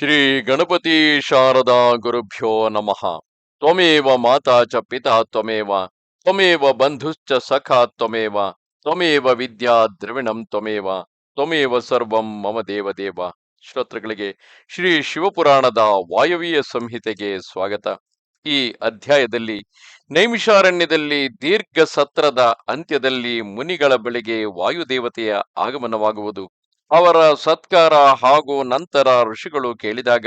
ಶ್ರೀ ಗಣಪತಿ ಶಾರದಾ ಗುರುಭ್ಯೋ ನಮಃ. ತ್ವಮೇವ ಮಾತಾ ಚ ಪಿತಾ ತ್ವಮೇವ ತ್ವಮೇವ ಬಂಧುಶ್ಚ ಸಖಾ ತ್ವಮೇವ ತ್ವಮೇವ ವಿದ್ಯಾ ದ್ರವಿಣಂ ತ್ವಮೇವ ತ್ವಮೇವ ಸರ್ವಂ ಮಮ ದೇವದೇವ. ಶ್ರೋತೃಗಳಿಗೆ ಶ್ರೀ ಶಿವಪುರಾಣದ ವಾಯವೀಯ ಸಂಹಿತೆಗೆ ಸ್ವಾಗತ. ಈ ಅಧ್ಯಾಯದಲ್ಲಿ ನೈಮಿಷಾರಣ್ಯದಲ್ಲಿ ದೀರ್ಘ ಸತ್ರದ ಅಂತ್ಯದಲ್ಲಿ ಮುನಿಗಳ ಬಳಿಗೆ ವಾಯುದೇವತೆಯ ಆಗಮನವಾಗುವುದು. ಅವರ ಸತ್ಕಾರ ಹಾಗೂ ನಂತರ ಋಷಿಗಳು ಕೇಳಿದಾಗ,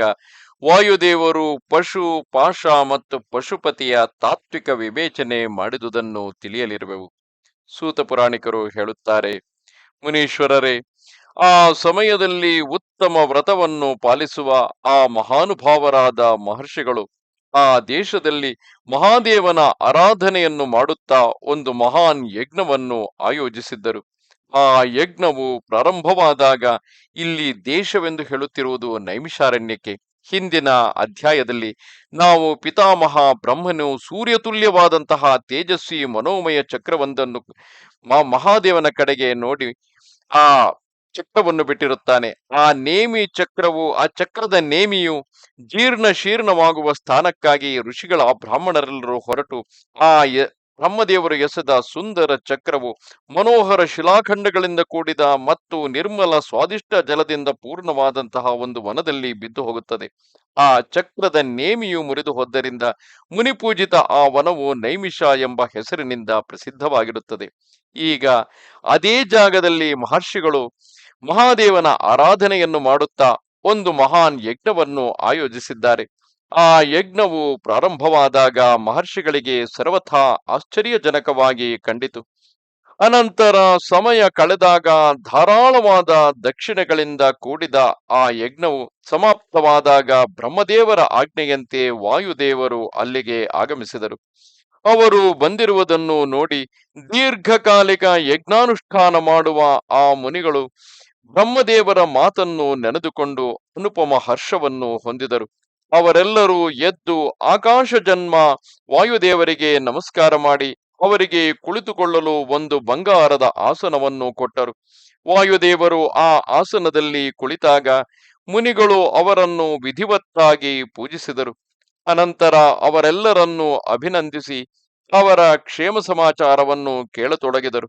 ವಾಯುದೇವರು ಪಶು ಪಾಶ ಮತ್ತು ಪಶುಪತಿಯ ತಾತ್ವಿಕ ವಿವೇಚನೆ ಮಾಡಿದುದನ್ನು ತಿಳಿಯಲಿರುವೆವು. ಸೂತ ಪುರಾಣಿಕರು ಹೇಳುತ್ತಾರೆ, ಮುನೀಶ್ವರರೇ, ಆ ಸಮಯದಲ್ಲಿ ಉತ್ತಮ ವ್ರತವನ್ನು ಪಾಲಿಸುವ ಆ ಮಹಾನುಭಾವರಾದ ಮಹರ್ಷಿಗಳು ಆ ದೇಶದಲ್ಲಿ ಮಹಾದೇವನ ಆರಾಧನೆಯನ್ನು ಮಾಡುತ್ತಾ ಒಂದು ಮಹಾನ್ ಯಜ್ಞವನ್ನು ಆಯೋಜಿಸಿದ್ದರು. ಆ ಯಜ್ಞವು ಪ್ರಾರಂಭವಾದಾಗ ಇಲ್ಲಿ ದೇಶವೆಂದು ಹೇಳುತ್ತಿರುವುದು ನೈಮಿಷಾರಣ್ಯಕ್ಕೆ. ಹಿಂದಿನ ಅಧ್ಯಾಯದಲ್ಲಿ ನಾವು ಪಿತಾಮಹ ಬ್ರಹ್ಮನು ಸೂರ್ಯತುಲ್ಯವಾದಂತಹ ತೇಜಸ್ವಿ ಮನೋಮಯ ಚಕ್ರವೊಂದನ್ನು ಮಹಾದೇವನ ಕಡೆಗೆ ನೋಡಿ ಆ ಚಕ್ರವನ್ನು ಬಿಟ್ಟಿರುತ್ತಾನೆ. ಆ ನೇಮಿ ಚಕ್ರವು, ಆ ಚಕ್ರದ ನೇಮಿಯು ಜೀರ್ಣ ಶೀರ್ಣವಾಗುವ ಸ್ಥಾನಕ್ಕಾಗಿ ಋಷಿಗಳ ಬ್ರಾಹ್ಮಣರೆಲ್ಲರೂ ಹೊರಟು ಆ ಬ್ರಹ್ಮದೇವರು ಎಸೆದ ಸುಂದರ ಚಕ್ರವು ಮನೋಹರ ಶಿಲಾಖಂಡಗಳಿಂದ ಕೂಡಿದ ಮತ್ತು ನಿರ್ಮಲ ಸ್ವಾದಿಷ್ಟ ಜಲದಿಂದ ಪೂರ್ಣವಾದಂತಹ ಒಂದು ವನದಲ್ಲಿ ಬಿದ್ದು ಹೋಗುತ್ತದೆ. ಆ ಚಕ್ರದ ನೇಮಿಯು ಮುರಿದು ಹೋದ್ದರಿಂದ ಮುನಿಪೂಜಿತ ಆ ವನವು ನೈಮಿಷ ಎಂಬ ಹೆಸರಿನಿಂದ ಪ್ರಸಿದ್ಧವಾಗಿರುತ್ತದೆ. ಈಗ ಅದೇ ಜಾಗದಲ್ಲಿ ಮಹರ್ಷಿಗಳು ಮಹಾದೇವನ ಆರಾಧನೆಯನ್ನು ಮಾಡುತ್ತಾ ಒಂದು ಮಹಾನ್ ಯಜ್ಞವನ್ನು ಆಯೋಜಿಸಿದ್ದಾರೆ. ಆ ಯಜ್ಞವು ಪ್ರಾರಂಭವಾದಾಗ ಮಹರ್ಷಿಗಳಿಗೆ ಸರ್ವಥಾ ಆಶ್ಚರ್ಯಜನಕವಾಗಿ ಕಂಡಿತು. ಅನಂತರ ಸಮಯ ಕಳೆದಾಗ ಧಾರಾಳವಾದ ದಕ್ಷಿಣಗಳಿಂದ ಕೂಡಿದ ಆ ಯಜ್ಞವು ಸಮಾಪ್ತವಾದಾಗ ಬ್ರಹ್ಮದೇವರ ಆಜ್ಞೆಯಂತೆ ವಾಯುದೇವರು ಅಲ್ಲಿಗೆ ಆಗಮಿಸಿದರು. ಅವರು ಬಂದಿರುವುದನ್ನು ನೋಡಿ ದೀರ್ಘಕಾಲಿಕ ಯಜ್ಞಾನುಷ್ಠಾನ ಮಾಡುವ ಆ ಮುನಿಗಳು ಬ್ರಹ್ಮದೇವರ ಮಾತನ್ನು ನೆನೆದುಕೊಂಡು ಅನುಪಮ ಹರ್ಷವನ್ನು ಹೊಂದಿದರು. ಅವರೆಲ್ಲರೂ ಎದ್ದು ಆಕಾಶ ಜನ್ಮ ವಾಯುದೇವರಿಗೆ ನಮಸ್ಕಾರ ಮಾಡಿ ಅವರಿಗೆ ಕುಳಿತುಕೊಳ್ಳಲು ಒಂದು ಬಂಗಾರದ ಆಸನವನ್ನು ಕೊಟ್ಟರು. ವಾಯುದೇವರು ಆ ಆಸನದಲ್ಲಿ ಕುಳಿತಾಗ ಮುನಿಗಳು ಅವರನ್ನು ವಿಧಿವತ್ತಾಗಿ ಪೂಜಿಸಿದರು. ಅನಂತರ ಅವರೆಲ್ಲರನ್ನು ಅಭಿನಂದಿಸಿ ಅವರ ಕ್ಷೇಮ ಸಮಾಚಾರವನ್ನು ಕೇಳತೊಡಗಿದರು.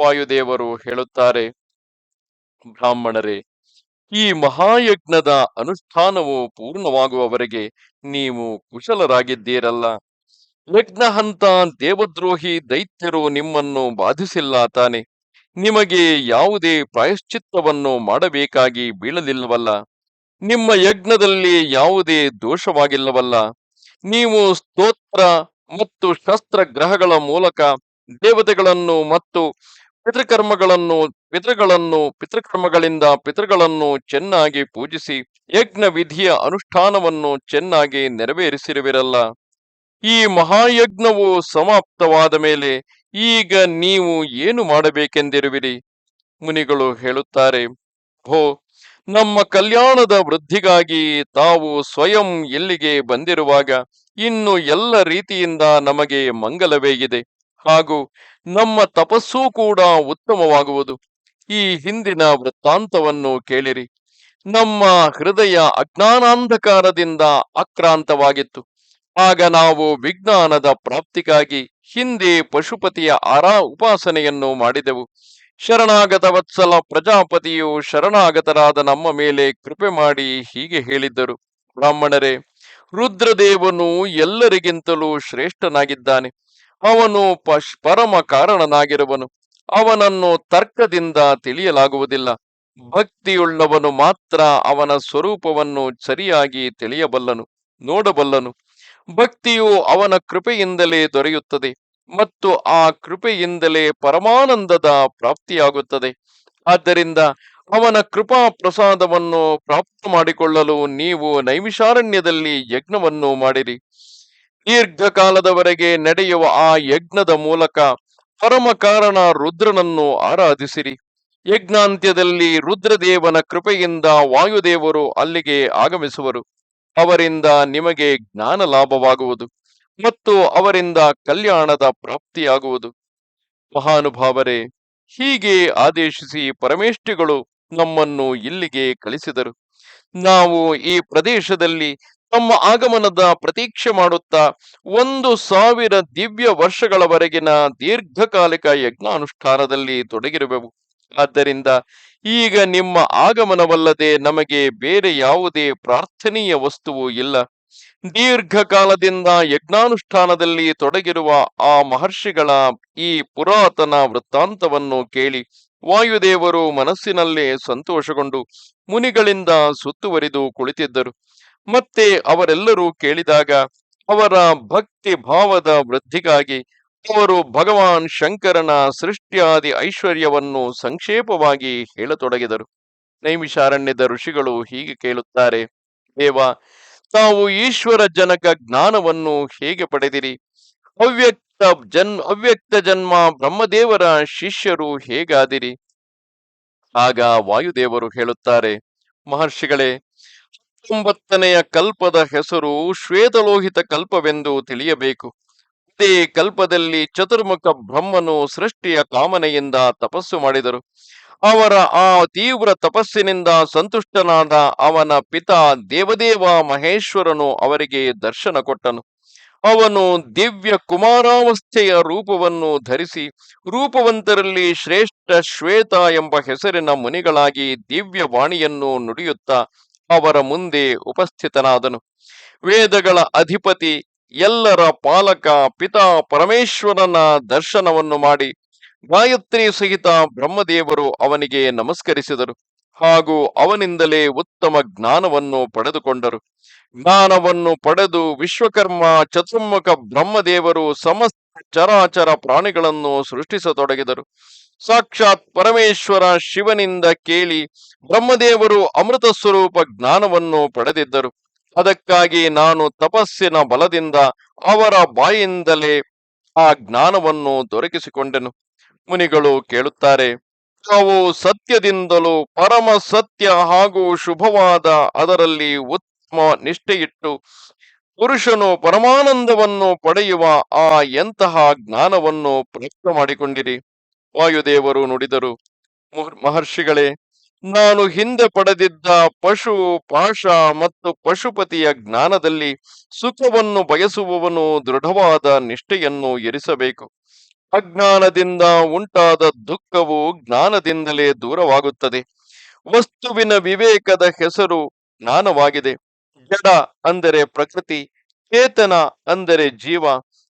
ವಾಯುದೇವರು ಹೇಳುತ್ತಾರೆ, ಬ್ರಾಹ್ಮಣರೇ ಈ ಮಹಾಯಜ್ಞದ ಅನುಷ್ಠಾನವು ಪೂರ್ಣವಾಗುವವರೆಗೆ ನೀವು ಕುಶಲರಾಗಿದ್ದೀರಲ್ಲ. ಯಜ್ಞ ಹಂತ ದೇವದ್ರೋಹಿ ದೈತ್ಯರು ನಿಮ್ಮನ್ನು ಬಾಧಿಸಿಲ್ಲ ತಾನೆ. ನಿಮಗೆ ಯಾವುದೇ ಪ್ರಾಯಶ್ಚಿತ್ತವನ್ನು ಮಾಡಬೇಕಾಗಿ ಬೀಳಲಿಲ್ಲವಲ್ಲ. ನಿಮ್ಮ ಯಜ್ಞದಲ್ಲಿ ಯಾವುದೇ ದೋಷವಾಗಿಲ್ಲವಲ್ಲ. ನೀವು ಸ್ತೋತ್ರ ಮತ್ತು ಶಸ್ತ್ರ ಗ್ರಹಗಳ ಮೂಲಕ ದೇವತೆಗಳನ್ನು ಮತ್ತು ಪಿತೃಕರ್ಮಗಳನ್ನು, ಪಿತೃಗಳನ್ನು, ಪಿತೃಕರ್ಮಗಳಿಂದ ಪಿತೃಗಳನ್ನು ಚೆನ್ನಾಗಿ ಪೂಜಿಸಿ ಯಜ್ಞ ವಿಧಿಯ ಅನುಷ್ಠಾನವನ್ನು ಚೆನ್ನಾಗಿ ನೆರವೇರಿಸಿರುವಿರಲ್ಲ. ಈ ಮಹಾಯಜ್ಞವು ಸಮಾಪ್ತವಾದ ಮೇಲೆ ಈಗ ನೀವು ಏನು ಮಾಡಬೇಕೆಂದಿರುವಿರಿ? ಮುನಿಗಳು ಹೇಳುತ್ತಾರೆ ಭೋ ನಮ್ಮ ಕಲ್ಯಾಣದ ವೃದ್ಧಿಗಾಗಿ ತಾವು ಸ್ವಯಂ ಎಲ್ಲಿಗೆ ಬಂದಿರುವಾಗ ಇನ್ನು ಎಲ್ಲ ರೀತಿಯಿಂದ ನಮಗೆ ಮಂಗಲವೇ ಇದೆ. ಹಾಗೂ ನಮ್ಮ ತಪಸ್ಸೂ ಕೂಡ ಉತ್ತಮವಾಗುವುದು. ಈ ಹಿಂದಿನ ವೃತ್ತಾಂತವನ್ನು ಕೇಳಿರಿ. ನಮ್ಮ ಹೃದಯ ಅಜ್ಞಾನಾಂಧಕಾರದಿಂದ ಆಕ್ರಾಂತವಾಗಿತ್ತು. ಆಗ ನಾವು ವಿಜ್ಞಾನದ ಪ್ರಾಪ್ತಿಗಾಗಿ ಹಿಂದೆ ಪಶುಪತಿಯ ಆರಾ ಉಪಾಸನೆಯನ್ನು ಮಾಡಿದೆವು. ಶರಣಾಗತ ವತ್ಸಲ ಪ್ರಜಾಪತಿಯು ಶರಣಾಗತರಾದ ನಮ್ಮ ಮೇಲೆ ಕೃಪೆ ಮಾಡಿ ಹೀಗೆ ಹೇಳಿದ್ದರು. ಬ್ರಾಹ್ಮಣರೇ, ರುದ್ರದೇವನು ಎಲ್ಲರಿಗಿಂತಲೂ ಶ್ರೇಷ್ಠನಾಗಿದ್ದಾನೆ. ಅವನು ಪರಮ ಕಾರಣನಾಗಿರುವನು. ಅವನನ್ನು ತರ್ಕದಿಂದ ತಿಳಿಯಲಾಗುವುದಿಲ್ಲ. ಭಕ್ತಿಯುಳ್ಳವನು ಮಾತ್ರ ಅವನ ಸ್ವರೂಪವನ್ನು ಸರಿಯಾಗಿ ತಿಳಿಯಬಲ್ಲನು, ನೋಡಬಲ್ಲನು. ಭಕ್ತಿಯು ಅವನ ಕೃಪೆಯಿಂದಲೇ ದೊರೆಯುತ್ತದೆ ಮತ್ತು ಆ ಕೃಪೆಯಿಂದಲೇ ಪರಮಾನಂದದ ಪ್ರಾಪ್ತಿಯಾಗುತ್ತದೆ. ಆದ್ದರಿಂದ ಅವನ ಕೃಪಾ ಪ್ರಸಾದವನ್ನು ಪ್ರಾಪ್ತ ಮಾಡಿಕೊಳ್ಳಲು ನೀವು ನೈಮಿಷಾರಣ್ಯದಲ್ಲಿ ಯಜ್ಞವನ್ನು ಮಾಡಿರಿ. ದೀರ್ಘಕಾಲದವರೆಗೆ ನಡೆಯುವ ಆ ಯಜ್ಞದ ಮೂಲಕ ಪರಮ ಕಾರಣ ರುದ್ರನನ್ನು ಆರಾಧಿಸಿರಿ. ಯಜ್ಞಾಂತ್ಯದಲ್ಲಿ ರುದ್ರದೇವನ ಕೃಪೆಯಿಂದ ವಾಯುದೇವರು ಅಲ್ಲಿಗೆ ಆಗಮಿಸುವರು. ಅವರಿಂದ ನಿಮಗೆ ಜ್ಞಾನ ಲಾಭವಾಗುವುದು ಮತ್ತು ಅವರಿಂದ ಕಲ್ಯಾಣದ ಪ್ರಾಪ್ತಿಯಾಗುವುದು. ಮಹಾನುಭಾವರೇ, ಹೀಗೆ ಆದೇಶಿಸಿ ಪರಮೇಷ್ಠಿಗಳು ನಮ್ಮನ್ನು ಇಲ್ಲಿಗೆ ಕಳಿಸಿದರು. ನಾವು ಈ ಪ್ರದೇಶದಲ್ಲಿ ತಮ್ಮ ಆಗಮನದ ಪ್ರತೀಕ್ಷೆ ಮಾಡುತ್ತಾ ಒಂದು ಸಾವಿರ ದಿವ್ಯ ವರ್ಷಗಳವರೆಗಿನ ದೀರ್ಘಕಾಲಿಕ ಯಜ್ಞಾನುಷ್ಠಾನದಲ್ಲಿ ತೊಡಗಿರುವೆವು. ಆದ್ದರಿಂದ ಈಗ ನಿಮ್ಮ ಆಗಮನವಲ್ಲದೆ ನಮಗೆ ಬೇರೆ ಯಾವುದೇ ಪ್ರಾರ್ಥನೀಯ ವಸ್ತುವು ಇಲ್ಲ. ದೀರ್ಘಕಾಲದಿಂದ ಯಜ್ಞಾನುಷ್ಠಾನದಲ್ಲಿ ತೊಡಗಿರುವ ಆ ಮಹರ್ಷಿಗಳ ಈ ಪುರಾತನ ವೃತ್ತಾಂತವನ್ನು ಕೇಳಿ ವಾಯುದೇವರು ಮನಸ್ಸಿನಲ್ಲೇ ಸಂತೋಷಗೊಂಡು ಮುನಿಗಳಿಂದ ಸುತ್ತುವರಿದು ಕುಳಿತಿದ್ದರು. ಮತ್ತೆ ಅವರೆಲ್ಲರೂ ಕೇಳಿದಾಗ, ಅವರ ಭಕ್ತಿ ಭಾವದ ವೃದ್ಧಿಗಾಗಿ ಅವರು ಭಗವಾನ್ ಶಂಕರನ ಸೃಷ್ಟಿಯಾದಿ ಐಶ್ವರ್ಯವನ್ನು ಸಂಕ್ಷೇಪವಾಗಿ ಹೇಳತೊಡಗಿದರು. ನೈಮಿಷಾರಣ್ಯದ ಋಷಿಗಳು ಹೀಗೆ ಕೇಳುತ್ತಾರೆ, ದೇವ, ತಾವು ಈಶ್ವರ ಜನಕ ಜ್ಞಾನವನ್ನು ಹೇಗೆ ಪಡೆದಿರಿ? ಅವ್ಯಕ್ತ ಜನ್, ಅವ್ಯಕ್ತ ಜನ್ಮ ಬ್ರಹ್ಮದೇವರ ಶಿಷ್ಯರು ಹೇಗಾದಿರಿ? ಆಗ ವಾಯುದೇವರು ಹೇಳುತ್ತಾರೆ, ಮಹರ್ಷಿಗಳೇ ಹತ್ತೊಂಬತ್ತನೆಯ ಕಲ್ಪದ ಹೆಸರು ಶ್ವೇತಲೋಹಿತ ಕಲ್ಪವೆಂದು ತಿಳಿಯಬೇಕು. ಇದೇ ಕಲ್ಪದಲ್ಲಿ ಚತುರ್ಮುಖ ಬ್ರಹ್ಮನು ಸೃಷ್ಟಿಯ ಕಾಮನೆಯಿಂದ ತಪಸ್ಸು ಮಾಡಿದರು. ಅವರ ಆ ತೀವ್ರ ತಪಸ್ಸಿನಿಂದ ಸಂತುಷ್ಟನಾದ ಅವನ ಪಿತಾ ದೇವದೇವ ಮಹೇಶ್ವರನು ಅವರಿಗೆ ದರ್ಶನ ಕೊಟ್ಟನು. ಅವನು ದಿವ್ಯ ಕುಮಾರಾವಸ್ಥೆಯ ರೂಪವನ್ನು ಧರಿಸಿ, ರೂಪವಂತರಲ್ಲಿ ಶ್ರೇಷ್ಠ ಶ್ವೇತ ಎಂಬ ಹೆಸರಿನ ಮುನಿಗಳಾಗಿ ದಿವ್ಯ ವಾಣಿಯನ್ನು ನುಡಿಯುತ್ತಾ ಅವರ ಮುಂದೆ ಉಪಸ್ಥಿತನಾದನು. ವೇದಗಳ ಅಧಿಪತಿ, ಎಲ್ಲರ ಪಾಲಕ ಪಿತಾ ಪರಮೇಶ್ವರನ ದರ್ಶನವನ್ನು ಮಾಡಿ ಗಾಯತ್ರಿ ಸಹಿತ ಬ್ರಹ್ಮದೇವರು ಅವನಿಗೆ ನಮಸ್ಕರಿಸಿದರು. ಹಾಗೂ ಅವನಿಂದಲೇ ಉತ್ತಮ ಜ್ಞಾನವನ್ನು ಪಡೆದುಕೊಂಡರು. ಜ್ಞಾನವನ್ನು ಪಡೆದು ವಿಶ್ವಕರ್ಮ ಚತುರ್ಮುಖ ಬ್ರಹ್ಮದೇವರು ಸಮಸ್ತ ಚರಾಚರ ಪ್ರಾಣಿಗಳನ್ನು ಸೃಷ್ಟಿಸತೊಡಗಿದರು. ಸಾಕ್ಷಾತ್ ಪರಮೇಶ್ವರ ಶಿವನಿಂದ ಕೇಳಿ ಬ್ರಹ್ಮದೇವರು ಅಮೃತ ಸ್ವರೂಪ ಜ್ಞಾನವನ್ನು ಪಡೆದಿದ್ದರು. ಅದಕ್ಕಾಗಿ ನಾನು ತಪಸ್ಸಿನ ಬಲದಿಂದ ಅವರ ಬಾಯಿಂದಲೇ ಆ ಜ್ಞಾನವನ್ನು ದೊರಕಿಸಿಕೊಂಡೆನು. ಮುನಿಗಳು ಕೇಳುತ್ತಾರೆ ನಾವು ಸತ್ಯದಿಂದಲೂ ಪರಮ ಸತ್ಯ ಹಾಗೂ ಶುಭವಾದ ಅದರಲ್ಲಿ ಉತ್ತಮ ನಿಷ್ಠೆಯಿಟ್ಟು ಪುರುಷನು ಪರಮಾನಂದವನ್ನು ಪಡೆಯುವ ಆ ಎಂತಹ ಜ್ಞಾನವನ್ನು ಪ್ರಯತ್ನ ಮಾಡಿಕೊಂಡಿರಿ? ವಾಯುದೇವರು ನುಡಿದರು ಮಹರ್ಷಿಗಳೇ, ನಾನು ಹಿಂದೆ ಪಡೆದಿದ್ದ ಪಶು ಪಾಶ ಮತ್ತು ಪಶುಪತಿಯ ಜ್ಞಾನದಲ್ಲಿ ಸುಖವನ್ನು ಬಯಸುವವನು ದೃಢವಾದ ನಿಷ್ಠೆಯನ್ನು ಎರಿಸಬೇಕು ಅಜ್ಞಾನದಿಂದ ಉಂಟಾದ ದುಃಖವು ಜ್ಞಾನದಿಂದಲೇ ದೂರವಾಗುತ್ತದೆ. ವಸ್ತುವಿನ ವಿವೇಕದ ಹೆಸರು ಜ್ಞಾನವಾಗಿದೆ. ಜಡ ಅಂದರೆ ಪ್ರಕೃತಿ, ಚೇತನ ಅಂದರೆ ಜೀವ,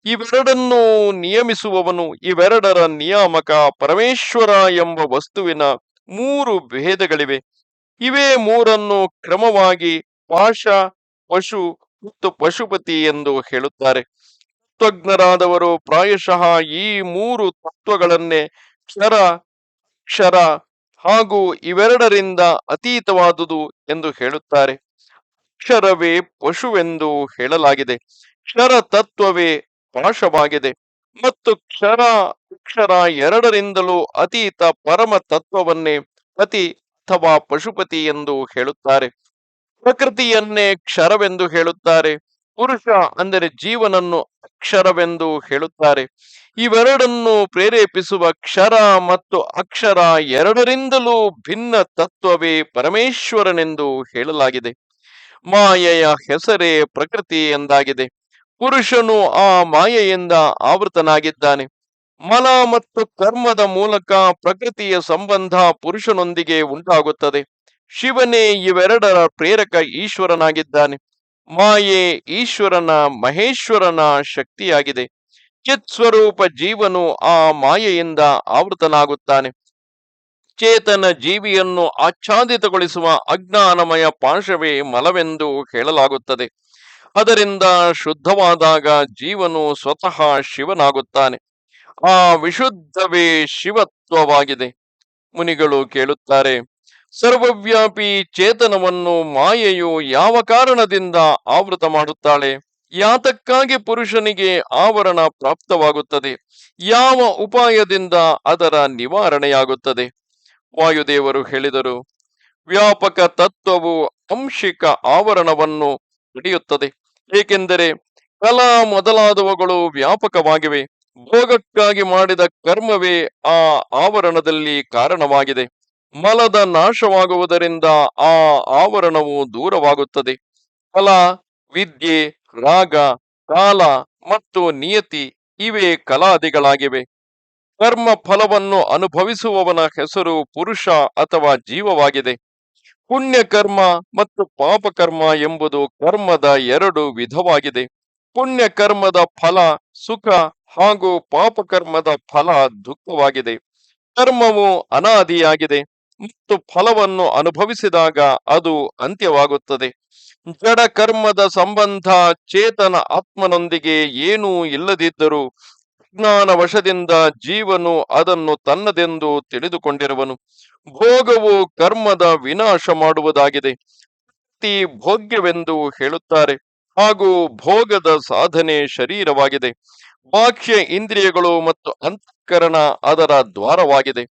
ಇವೆರಡನ್ನು ನಿಯಮಿಸುವವನು, ಇವೆರಡರ ನಿಯಾಮಕ ಪರಮೇಶ್ವರ ಎಂಬ ವಸ್ತುವಿನ ಮೂರು ಭೇದಗಳಿವೆ ಇವೇ ಮೂರನ್ನು ಕ್ರಮವಾಗಿ ಪಾಶ ಪಶು ಮತ್ತು ಪಶುಪತಿ ಎಂದು ಹೇಳುತ್ತಾರೆ. ತತ್ವಜ್ಞರಾದವರು ಪ್ರಾಯಶಃ ಈ ಮೂರು ತತ್ವಗಳನ್ನೇ ಕ್ಷರ ಕ್ಷರ ಹಾಗೂ ಇವೆರಡರಿಂದ ಅತೀತವಾದುದು ಎಂದು ಹೇಳುತ್ತಾರೆ. ಅಕ್ಷರವೇ ಪಶುವೆಂದು ಹೇಳಲಾಗಿದೆ. ಕ್ಷರ ತತ್ವವೇ ಪಾಶವಾಗಿದೆ. ಮತ್ತು ಕ್ಷರ ಅಕ್ಷರ ಎರಡರಿಂದಲೂ ಅತೀತ ಪರಮ ತತ್ವವನ್ನೇ ಅತಿ ಅಥವಾ ಪಶುಪತಿ ಎಂದು ಹೇಳುತ್ತಾರೆ. ಪ್ರಕೃತಿಯನ್ನೇ ಕ್ಷರವೆಂದು ಹೇಳುತ್ತಾರೆ. ಪುರುಷ ಅಂದರೆ ಜೀವನನ್ನು ಅಕ್ಷರವೆಂದು ಹೇಳುತ್ತಾರೆ. ಇವೆರಡನ್ನು ಪ್ರೇರೇಪಿಸುವ ಕ್ಷರ ಮತ್ತು ಅಕ್ಷರ ಎರಡರಿಂದಲೂ ಭಿನ್ನ ತತ್ವವೇ ಪರಮೇಶ್ವರನೆಂದು ಹೇಳಲಾಗಿದೆ. ಮಾಯೆಯ ಹೆಸರೇ ಪ್ರಕೃತಿ ಎಂದಾಗಿದೆ. ಪುರುಷನು ಆ ಮಾಯೆಯಿಂದ ಆವೃತನಾಗಿದ್ದಾನೆ. ಮಲ ಮತ್ತು ಕರ್ಮದ ಮೂಲಕ ಪ್ರಕೃತಿಯ ಸಂಬಂಧ ಪುರುಷನೊಂದಿಗೆ ಉಂಟಾಗುತ್ತದೆ. ಶಿವನೇ ಇವೆರಡರ ಪ್ರೇರಕ ಈಶ್ವರನಾಗಿದ್ದಾನೆ. ಮಾಯೆ ಈಶ್ವರನ ಮಹೇಶ್ವರನ ಶಕ್ತಿಯಾಗಿದೆ. ಚಿತ್ ಸ್ವರೂಪ ಜೀವನು ಆ ಮಾಯೆಯಿಂದ ಆವೃತನಾಗುತ್ತಾನೆ. ಚೇತನ ಜೀವಿಯನ್ನು ಆಚ್ಛಾದಿತಗೊಳಿಸುವ ಅಜ್ಞಾನಮಯ ಪಾಶವೇ ಮಲವೆಂದು ಹೇಳಲಾಗುತ್ತದೆ. ಅದರಿಂದ ಶುದ್ಧವಾದಾಗ ಜೀವನು ಸ್ವತಃ ಶಿವನಾಗುತ್ತಾನೆ. ಆ ವಿಶುದ್ಧವೇ ಶಿವತ್ವವಾಗಿದೆ. ಮುನಿಗಳು ಕೇಳುತ್ತಾರೆ, ಸರ್ವವ್ಯಾಪಿ ಚೇತನವನ್ನು ಮಾಯೆಯು ಯಾವ ಕಾರಣದಿಂದ ಆವೃತ ಮಾಡುತ್ತಾಳೆ? ಯಾತಕ್ಕಾಗಿ ಪುರುಷನಿಗೆ ಆವರಣ ಪ್ರಾಪ್ತವಾಗುತ್ತದೆ? ಯಾವ ಉಪಾಯದಿಂದ ಅದರ ನಿವಾರಣೆಯಾಗುತ್ತದೆ? ವಾಯುದೇವರು ಹೇಳಿದರು, ವ್ಯಾಪಕ ತತ್ವವು ಅಂಶಿಕ ಆವರಣವನ್ನು ಹಿಡಿಯುತ್ತದೆ. ಏಕೆಂದರೆ ಕಲಾ ಮೊದಲಾದವುಗಳು ವ್ಯಾಪಕವಾಗಿವೆ. ಭೋಗಕ್ಕಾಗಿ ಮಾಡಿದ ಕರ್ಮವೇ ಆ ಆವರಣದಲ್ಲಿ ಕಾರಣವಾಗಿದೆ. ಮಲದ ನಾಶವಾಗುವುದರಿಂದ ಆ ಆವರಣವು ದೂರವಾಗುತ್ತದೆ. ಫಲ ವಿದ್ಯೆ, ರಾಗ, ಕಾಲ ಮತ್ತು ನಿಯತಿ ಇವೇ ಕಲಾದಿಗಳಾಗಿವೆ. ಕರ್ಮ ಫಲವನ್ನು ಅನುಭವಿಸುವವನ ಹೆಸರು ಪುರುಷ ಅಥವಾ ಜೀವವಾಗಿದೆ. ಪುಣ್ಯ ಕರ್ಮ ಮತ್ತು ಪಾಪ ಕರ್ಮ ಎಂಬುದು ಕರ್ಮದ ಎರಡು ವಿಧವಾಗಿದೆ. ಪುಣ್ಯ ಕರ್ಮದ ಫಲ ಸುಖ ಹಾಗೂ ಪಾಪ ಕರ್ಮದ ಫಲ ದುಃಖವಾಗಿದೆ. ಕರ್ಮವು ಅನಾದಿಯಾಗಿದೆ ಮತ್ತು ಫಲವನ್ನು ಅನುಭವಿಸಿದಾಗ ಅದು ಅಂತ್ಯವಾಗುತ್ತದೆ. ಜಡ ಕರ್ಮದ ಸಂಬಂಧ ಚೇತನ ಆತ್ಮನೊಂದಿಗೆ ಏನೂ ಇಲ್ಲದಿದ್ದರೂ ಜ್ಞಾನ ವಶದಿಂದ ಜೀವನು ಅದನ್ನು ತನ್ನದೆಂದು ತಿಳಿದುಕೊಂಡಿರುವನು. ಭೋಗವು ಕರ್ಮದ ವಿನಾಶ ಮಾಡುವುದಾಗಿದೆ. ಭಕ್ತಿ ಭೋಗ್ಯವೆಂದು ಹೇಳುತ್ತಾರೆ. ಹಾಗೂ ಭೋಗದ ಸಾಧನೆ ಶರೀರವಾಗಿದೆ. ಬಾಹ್ಯ ಇಂದ್ರಿಯಗಳು ಮತ್ತು ಅಂತಃಕರಣ ಅದರ ದ್ವಾರವಾಗಿದೆ.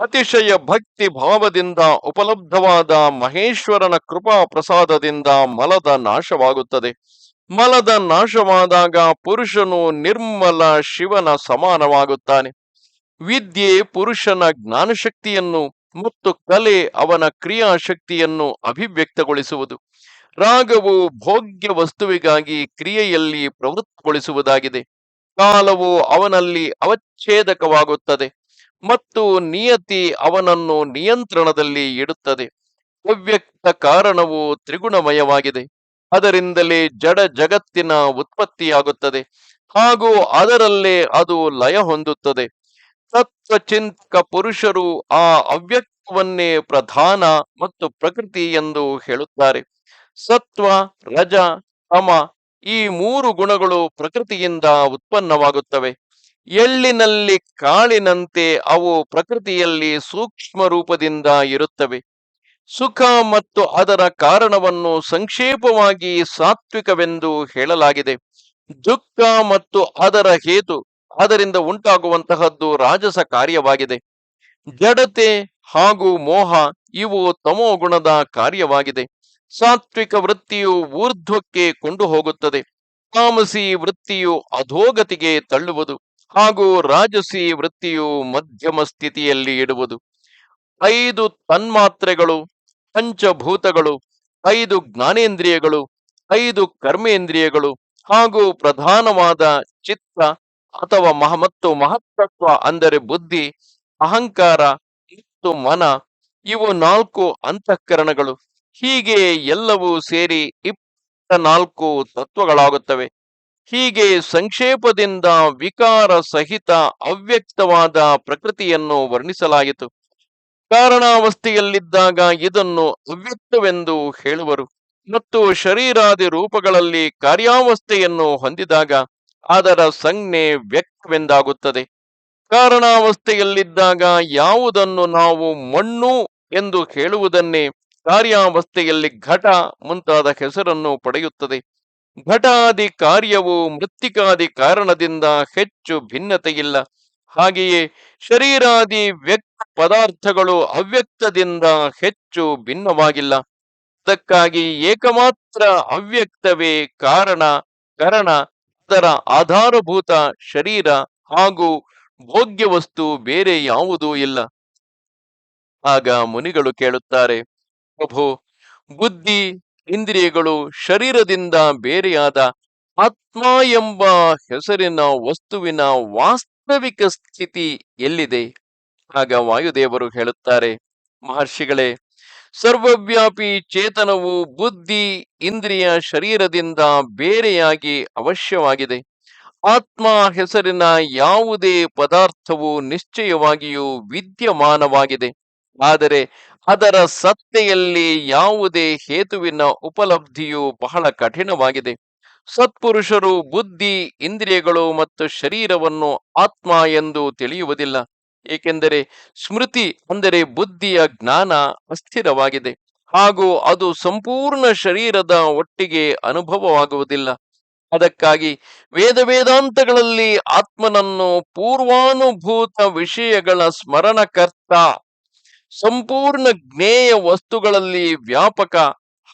ಅತಿಶಯ ಭಕ್ತಿ ಭಾವದಿಂದ ಉಪಲಬ್ಧವಾದ ಮಹೇಶ್ವರನ ಕೃಪಾ ಪ್ರಸಾದದಿಂದ ಮಲದ ನಾಶವಾಗುತ್ತದೆ. ಮಲದ ನಾಶವಾದಾಗ ಪುರುಷನು ನಿರ್ಮಲ ಶಿವನ ಸಮಾನವಾಗುತ್ತಾನೆ. ವಿದ್ಯೆ ಪುರುಷನ ಜ್ಞಾನಶಕ್ತಿಯನ್ನು ಮತ್ತು ಕಲೆ ಅವನ ಕ್ರಿಯಾಶಕ್ತಿಯನ್ನು ಅಭಿವ್ಯಕ್ತಗೊಳಿಸುವುದು. ರಾಗವು ಭೋಗ್ಯ ವಸ್ತುವಿಗಾಗಿ ಕ್ರಿಯೆಯಲ್ಲಿ ಪ್ರವೃತ್ತಗೊಳಿಸುವುದಾಗಿದೆ. ಕಾಲವು ಅವನಲ್ಲಿ ಅವಚ್ಛೇದಕವಾಗುತ್ತದೆ ಮತ್ತು ನಿಯತಿ ಅವನನ್ನು ನಿಯಂತ್ರಣದಲ್ಲಿ ಇಡುತ್ತದೆ. ಅವ್ಯಕ್ತ ಕಾರಣವು ತ್ರಿಗುಣಮಯವಾಗಿದೆ. ಅದರಿಂದಲೇ ಜಡ ಜಗತ್ತಿನ ಉತ್ಪತ್ತಿಯಾಗುತ್ತದೆ ಹಾಗೂ ಅದರಲ್ಲೇ ಅದು ಲಯ ಹೊಂದುತ್ತದೆ. ತತ್ವಚಿಂತಕ ಪುರುಷರು ಆ ಅವ್ಯಕ್ತವನ್ನೇ ಪ್ರಧಾನ ಮತ್ತು ಪ್ರಕೃತಿ ಎಂದು ಹೇಳುತ್ತಾರೆ. ಸತ್ವ, ರಜ, ತಮ ಈ ಮೂರು ಗುಣಗಳು ಪ್ರಕೃತಿಯಿಂದ ಉತ್ಪನ್ನವಾಗುತ್ತವೆ. ಎಳ್ಳಿನಲ್ಲಿ ಕಾಳಿನಂತೆ ಅವು ಪ್ರಕೃತಿಯಲ್ಲಿ ಸೂಕ್ಷ್ಮ ರೂಪದಿಂದ ಇರುತ್ತವೆ. ಸುಖ ಮತ್ತು ಅದರ ಕಾರಣವನ್ನು ಸಂಕ್ಷೇಪವಾಗಿ ಸಾತ್ವಿಕವೆಂದು ಹೇಳಲಾಗಿದೆ. ದುಃಖ ಮತ್ತು ಅದರ ಹೇತು ಅದರಿಂದ ಉಂಟಾಗುವಂತಹದ್ದು ರಾಜಸ ಕಾರ್ಯವಾಗಿದೆ. ಜಡತೆ ಹಾಗೂ ಮೋಹ ಇವು ತಮೋ ಗುಣದ ಕಾರ್ಯವಾಗಿದೆ. ಸಾತ್ವಿಕ ವೃತ್ತಿಯು ಊರ್ಧ್ವಕ್ಕೆ ಕೊಂಡು ಹೋಗುತ್ತದೆ ತಾಮಸಿ ವೃತ್ತಿಯು ಅಧೋಗತಿಗೆ ತಳ್ಳುವುದು ಹಾಗೂ ರಾಜಸಿ ವೃತ್ತಿಯು ಮಧ್ಯಮ ಸ್ಥಿತಿಯಲ್ಲಿ ಇಡುವುದು. ಐದು ತನ್ಮಾತ್ರೆಗಳು ಪಂಚಭೂತಗಳು, ಐದು ಜ್ಞಾನೇಂದ್ರಿಯಗಳು, ಐದು ಕರ್ಮೇಂದ್ರಿಯಗಳು ಹಾಗೂ ಪ್ರಧಾನವಾದ ಚಿತ್ತ ಅಥವಾ ಮಹ ಮತ್ತು ಮಹತ್ತತ್ವ ಅಂದರೆ ಬುದ್ಧಿ, ಅಹಂಕಾರ, ಮತ್ತು ಮನ, ಇವು ನಾಲ್ಕು ಅಂತಃಕರಣಗಳು. ಹೀಗೆ ಎಲ್ಲವೂ ಸೇರಿ ಇಪ್ಪತ್ತ ನಾಲ್ಕು ತತ್ವಗಳಾಗುತ್ತವೆ. ಹೀಗೆ ಸಂಕ್ಷೇಪದಿಂದ ವಿಕಾರ ಸಹಿತ ಅವ್ಯಕ್ತವಾದ ಪ್ರಕೃತಿಯನ್ನು ವರ್ಣಿಸಲಾಯಿತು. ಕಾರಣಾವಸ್ಥೆಯಲ್ಲಿದ್ದಾಗ ಇದನ್ನು ಅವ್ಯಕ್ತವೆಂದು ಹೇಳುವರು. ಮತ್ತು ಶರೀರಾದಿ ರೂಪಗಳಲ್ಲಿ ಕಾರ್ಯಾವಸ್ಥೆಯನ್ನು ಹೊಂದಿದಾಗ ಅದರ ಸಂಜ್ಞೆ ವ್ಯಕ್ತವೆಂದಾಗುತ್ತದೆ. ಕಾರಣಾವಸ್ಥೆಯಲ್ಲಿದ್ದಾಗ ಯಾವುದನ್ನು ನಾವು ಮಣ್ಣು ಎಂದು ಹೇಳುವುದನ್ನೇ ಕಾರ್ಯಾವಸ್ಥೆಯಲ್ಲಿ ಘಟ ಮುಂತಾದ ಹೆಸರನ್ನು ಪಡೆಯುತ್ತದೆ. ಘಟಾದಿ ಕಾರ್ಯವು ಮೃತ್ತಿಕಾದಿ ಕಾರಣದಿಂದ ಹೆಚ್ಚು ಭಿನ್ನತೆಯಿಲ್ಲ. ಹಾಗೆಯೇ ಶರೀರಾದಿ ವ್ಯಕ್ತ ಪದಾರ್ಥಗಳು ಅವ್ಯಕ್ತದಿಂದ ಹೆಚ್ಚು ಭಿನ್ನವಾಗಿಲ್ಲ. ಅದಕ್ಕಾಗಿ ಏಕಮಾತ್ರ ಅವ್ಯಕ್ತವೇ ಕಾರಣ, ಕರಣ, ಅದರ ಆಧಾರಭೂತ ಶರೀರ ಹಾಗೂ ಭೋಗ್ಯ ವಸ್ತು ಬೇರೆ ಯಾವುದೂ ಇಲ್ಲ. ಆಗ ಮುನಿಗಳು ಕೇಳುತ್ತಾರೆ, ಪ್ರಭು, ಬುದ್ಧಿ, ಇಂದ್ರಿಯಗಳು ಶರೀರದಿಂದ ಬೇರೆಯಾದ ಆತ್ಮ ಎಂಬ ಹೆಸರಿನ ವಸ್ತುವಿನ ವಾಸ್ತವಿಕ ಸ್ಥಿತಿ ಎಲ್ಲಿದೆ? ಆಗ ವಾಯುದೇವರು ಹೇಳುತ್ತಾರೆ, ಮಹರ್ಷಿಗಳೇ, ಸರ್ವವ್ಯಾಪಿ ಚೇತನವು ಬುದ್ಧಿ, ಇಂದ್ರಿಯ ಶರೀರದಿಂದ ಬೇರೆಯಾಗಿ ಅವಶ್ಯವಾಗಿದೆ. ಆತ್ಮ ಹೆಸರಿನ ಯಾವುದೇ ಪದಾರ್ಥವು ನಿಶ್ಚಯವಾಗಿಯೂ ವಿದ್ಯಮಾನವಾಗಿದೆ. ಆದರೆ ಅದರ ಸತ್ತೆಯಲ್ಲಿ ಯಾವುದೇ ಹೇತುವಿನ ಉಪಲಬ್ಧಿಯು ಬಹಳ ಕಠಿಣವಾಗಿದೆ. ಸತ್ಪುರುಷರು ಬುದ್ಧಿ, ಇಂದ್ರಿಯಗಳು ಮತ್ತು ಶರೀರವನ್ನು ಆತ್ಮ ಎಂದು ತಿಳಿಯುವುದಿಲ್ಲ. ಏಕೆಂದರೆ ಸ್ಮೃತಿ ಅಂದರೆ ಬುದ್ಧಿಯ ಜ್ಞಾನ ಅಸ್ಥಿರವಾಗಿದೆ. ಹಾಗೂ ಅದು ಸಂಪೂರ್ಣ ಶರೀರದ ಒಟ್ಟಿಗೆ ಅನುಭವವಾಗುವುದಿಲ್ಲ. ಅದಕ್ಕಾಗಿ ವೇದ ವೇದಾಂತಗಳಲ್ಲಿ ಆತ್ಮನನ್ನು ಪೂರ್ವಾನುಭೂತ ವಿಷಯಗಳ ಸ್ಮರಣಕರ್ತ, ಸಂಪೂರ್ಣ ಜ್ಞೇಯ ವಸ್ತುಗಳಲ್ಲಿ ವ್ಯಾಪಕ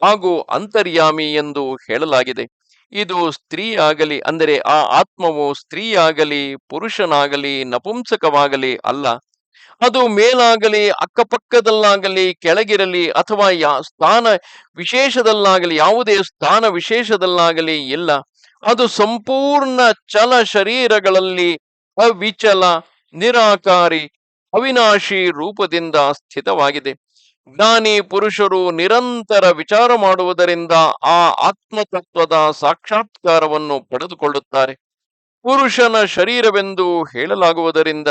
ಹಾಗೂ ಅಂತರ್ಯಾಮಿ ಎಂದು ಹೇಳಲಾಗಿದೆ. ಇದು ಸ್ತ್ರೀಯಾಗಲಿ, ಅಂದರೆ ಆ ಆತ್ಮವು ಸ್ತ್ರೀಯಾಗಲಿ, ಪುರುಷನಾಗಲಿ, ನಪುಂಸಕವಾಗಲಿ ಅಲ್ಲ. ಅದು ಮೇಲಾಗಲಿ, ಅಕ್ಕಪಕ್ಕದಲ್ಲಾಗಲಿ, ಕೆಳಗಿರಲಿ, ಅಥವಾ ಯಾ ಸ್ಥಾನ ವಿಶೇಷದಲ್ಲಾಗಲಿ, ಯಾವುದೇ ಸ್ಥಾನ ವಿಶೇಷದಲ್ಲಾಗಲಿ ಇಲ್ಲ. ಅದು ಸಂಪೂರ್ಣ ಚಲ ಶರೀರಗಳಲ್ಲಿ ಅವಿಚಲ, ನಿರಾಕಾರಿ, ಅವಿನಾಶಿ ರೂಪದಿಂದ ಸ್ಥಿತವಾಗಿದೆ. ಜ್ಞಾನಿ ಪುರುಷರು ನಿರಂತರ ವಿಚಾರ ಮಾಡುವುದರಿಂದ ಆ ಆತ್ಮತತ್ವದ ಸಾಕ್ಷಾತ್ಕಾರವನ್ನು ಪಡೆದುಕೊಳ್ಳುತ್ತಾರೆ. ಪುರುಷನ ಶರೀರವೆಂದು ಹೇಳಲಾಗುವುದರಿಂದ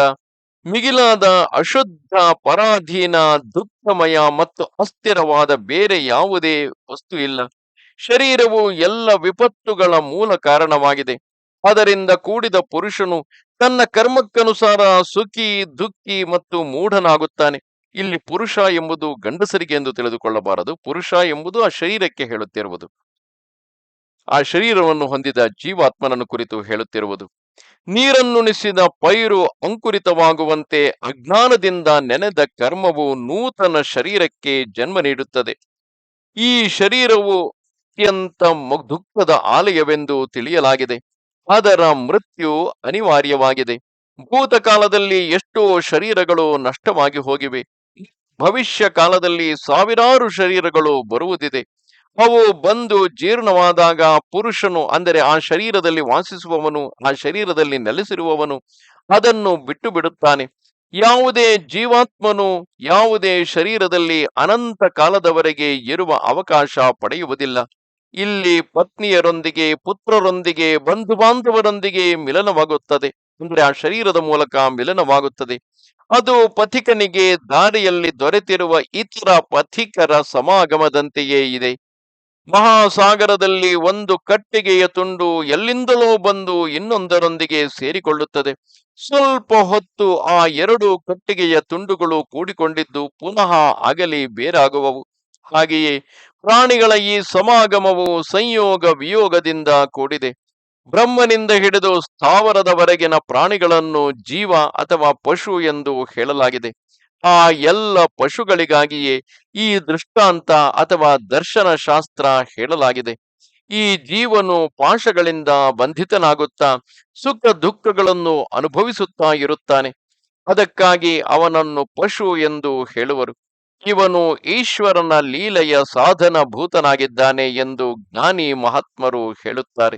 ಮಿಗಿಲಾದ ಅಶುದ್ಧ, ಪರಾಧೀನ, ದುಃಖಮಯ ಮತ್ತು ಅಸ್ಥಿರವಾದ ಬೇರೆ ಯಾವುದೇ ವಸ್ತು ಇಲ್ಲ. ಶರೀರವು ಎಲ್ಲ ವಿಪತ್ತುಗಳ ಮೂಲ ಕಾರಣವಾಗಿದೆ. ಅದರಿಂದ ಕೂಡಿದ ಪುರುಷನು ತನ್ನ ಕರ್ಮಕ್ಕನುಸಾರ ಸುಖಿ, ದುಃಖಿ ಮತ್ತು ಮೂಢನಾಗುತ್ತಾನೆ. ಇಲ್ಲಿ ಪುರುಷ ಎಂಬುದು ಗಂಡಸರಿಗೆ ಎಂದು ತಿಳಿದುಕೊಳ್ಳಬಾರದು, ಪುರುಷ ಎಂಬುದು ಆ ಶರೀರಕ್ಕೆ ಹೇಳುತ್ತಿರುವುದು. ಆ ಶರೀರವನ್ನು ಹೊಂದಿದ ಜೀವಾತ್ಮನನ್ನು ಕುರಿತು ಹೇಳುತ್ತಿರುವುದು. ನೀರನ್ನುಣಿಸಿದ ಪೈರು ಅಂಕುರಿತವಾಗುವಂತೆ ಅಜ್ಞಾನದಿಂದ ನೆನೆದ ಕರ್ಮವು ನೂತನ ಶರೀರಕ್ಕೆ ಜನ್ಮ ನೀಡುತ್ತದೆ. ಈ ಶರೀರವು ಅತ್ಯಂತ ದುಃಖದ ಆಲಯವೆಂದು ತಿಳಿಯಲಾಗಿದೆ. ಅದರ ಮೃತ್ಯು ಅನಿವಾರ್ಯವಾಗಿದೆ. ಭೂತಕಾಲದಲ್ಲಿ ಎಷ್ಟೋ ಶರೀರಗಳು ನಷ್ಟವಾಗಿ ಹೋಗಿವೆ. ಭವಿಷ್ಯ ಕಾಲದಲ್ಲಿ ಸಾವಿರಾರು ಶರೀರಗಳು ಬರುವುದಿದೆ. ಅವು ಬಂದು ಜೀರ್ಣವಾದಾಗ ಪುರುಷನು, ಅಂದರೆ ಆ ಶರೀರದಲ್ಲಿ ವಾಸಿಸುವವನು, ಆ ಶರೀರದಲ್ಲಿ ನೆಲೆಸಿರುವವನು, ಅದನ್ನು ಬಿಟ್ಟು ಬಿಡುತ್ತಾನೆ. ಯಾವುದೇ ಜೀವಾತ್ಮನು ಯಾವುದೇ ಶರೀರದಲ್ಲಿ ಅನಂತ ಕಾಲದವರೆಗೆ ಇರುವ ಅವಕಾಶ ಪಡೆಯುವುದಿಲ್ಲ. ಇಲ್ಲಿ ಪತ್ನಿಯರೊಂದಿಗೆ, ಪುತ್ರರೊಂದಿಗೆ ಬಂಧು ಬಾಂಧವರೊಂದಿಗೆ ಮಿಲನವಾಗುತ್ತದೆ. ಅಂದ್ರೆ ಆ ಶರೀರದ ಮೂಲಕ ಮಿಲನವಾಗುತ್ತದೆ. ಅದು ಪಥಿಕನಿಗೆ ದಾರಿಯಲ್ಲಿ ದೊರೆತಿರುವ ಇತರ ಪಥಿಕರ ಸಮಾಗಮದಂತೆಯೇ ಇದೆ. ಮಹಾಸಾಗರದಲ್ಲಿ ಒಂದು ಕಟ್ಟಿಗೆಯ ತುಂಡು ಎಲ್ಲಿಂದಲೋ ಬಂದು ಇನ್ನೊಂದರೊಂದಿಗೆ ಸೇರಿಕೊಳ್ಳುತ್ತದೆ. ಸ್ವಲ್ಪ ಹೊತ್ತು ಆ ಎರಡು ಕಟ್ಟಿಗೆಯ ತುಂಡುಗಳು ಕೂಡಿಕೊಂಡಿದ್ದು ಪುನಃ ಅಗಲಿ ಬೇರಾಗುವವು. ಹಾಗೆಯೇ ಪ್ರಾಣಿಗಳ ಈ ಸಮಾಗಮವು ಸಂಯೋಗ ವಿಯೋಗದಿಂದ ಕೂಡಿದೆ. ಬ್ರಹ್ಮನಿಂದ ಹಿಡಿದು ಸ್ಥಾವರದವರೆಗಿನ ಪ್ರಾಣಿಗಳನ್ನು ಜೀವ ಅಥವಾ ಪಶು ಎಂದು ಹೇಳಲಾಗಿದೆ. ಆ ಎಲ್ಲ ಪಶುಗಳಿಗಾಗಿಯೇ ಈ ದೃಷ್ಟಾಂತ ಅಥವಾ ದರ್ಶನ ಶಾಸ್ತ್ರ ಹೇಳಲಾಗಿದೆ. ಈ ಜೀವನು ಪಾಶಗಳಿಂದ ಬಂಧಿತನಾಗುತ್ತಾ ಸುಖ ದುಃಖಗಳನ್ನು ಅನುಭವಿಸುತ್ತಾ ಇರುತ್ತಾನೆ. ಅದಕ್ಕಾಗಿ ಅವನನ್ನು ಪಶು ಎಂದು ಹೇಳುವರು. ಇವನು ಈಶ್ವರನ ಲೀಲೆಯ ಸಾಧನ ಭೂತನಾಗಿದ್ದಾನೆ ಎಂದು ಜ್ಞಾನಿ ಮಹಾತ್ಮರು ಹೇಳುತ್ತಾರೆ.